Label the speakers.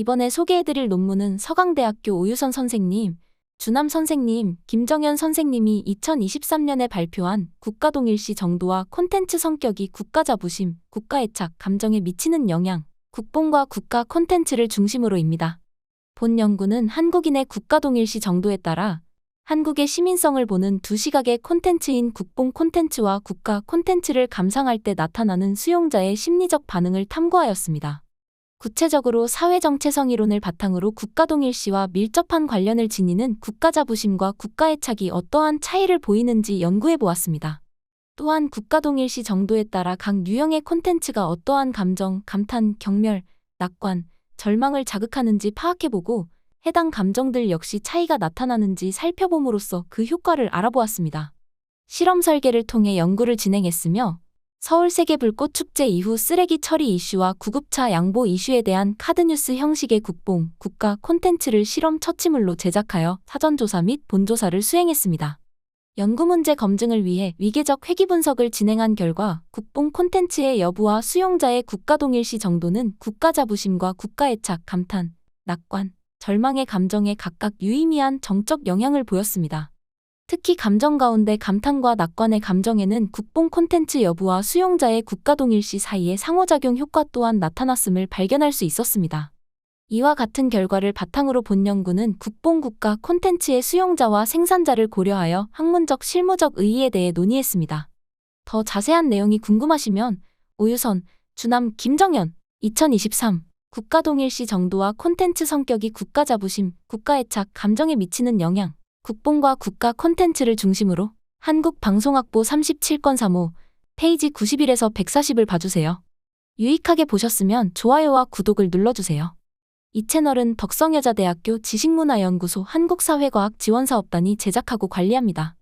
Speaker 1: 이번에 소개해드릴 논문은 서강대학교 오유선 선생님, 주남 선생님, 김정현 선생님이 2023년에 발표한 국가동일시 정도와 콘텐츠 성격이 국가자부심, 국가애착, 감정에 미치는 영향, 국뽕과 국가 콘텐츠를 중심으로입니다. 본 연구는 한국인의 국가동일시 정도에 따라 한국의 시민성을 보는 두 시각의 콘텐츠인 국뽕 콘텐츠와 국가 콘텐츠를 감상할 때 나타나는 수용자의 심리적 반응을 탐구하였습니다. 구체적으로 사회정체성 이론을 바탕으로 국가동일시와 밀접한 관련을 지니는 국가자부심과 국가애착이 어떠한 차이를 보이는지 연구해 보았습니다. 또한 국가동일시 정도에 따라 각 유형의 콘텐츠가 어떠한 감정, 감탄, 경멸, 낙관, 절망을 자극하는지 파악해보고 해당 감정들 역시 차이가 나타나는지 살펴봄으로써 그 효과를 알아보았습니다. 실험 설계를 통해 연구를 진행했으며 서울 세계불꽃 축제 이후 쓰레기 처리 이슈와 구급차 양보 이슈에 대한 카드뉴스 형식의 국뽕, 국가 콘텐츠를 실험 처치물로 제작하여 사전조사 및 본조사를 수행했습니다. 연구 문제 검증을 위해 위계적 회귀 분석을 진행한 결과 국뽕 콘텐츠의 여부와 수용자의 국가 동일시 정도는 국가 자부심과 국가 애착, 감탄, 낙관, 절망의 감정에 각각 유의미한 정적 영향을 보였습니다. 특히 감정 가운데 감탄과 낙관의 감정에는 국뽕 콘텐츠 여부와 수용자의 국가동일시 사이의 상호작용 효과 또한 나타났음을 발견할 수 있었습니다. 이와 같은 결과를 바탕으로 본 연구는 국뽕 국가 콘텐츠의 수용자와 생산자를 고려하여 학문적 실무적 의의에 대해 논의했습니다. 더 자세한 내용이 궁금하시면 오유선, 주남, 김정현, 2023 국가동일시 정도와 콘텐츠 성격이 국가 자부심, 국가애착, 감정에 미치는 영향, 국뽕과 국가 콘텐츠를 중심으로 한국방송학부 37건 3호 페이지 91에서 140을 봐주세요. 유익하게 보셨으면 좋아요와 구독을 눌러주세요. 이 채널은 덕성여자대학교 지식문화연구소 한국사회과학 지원사업단이 제작하고 관리합니다.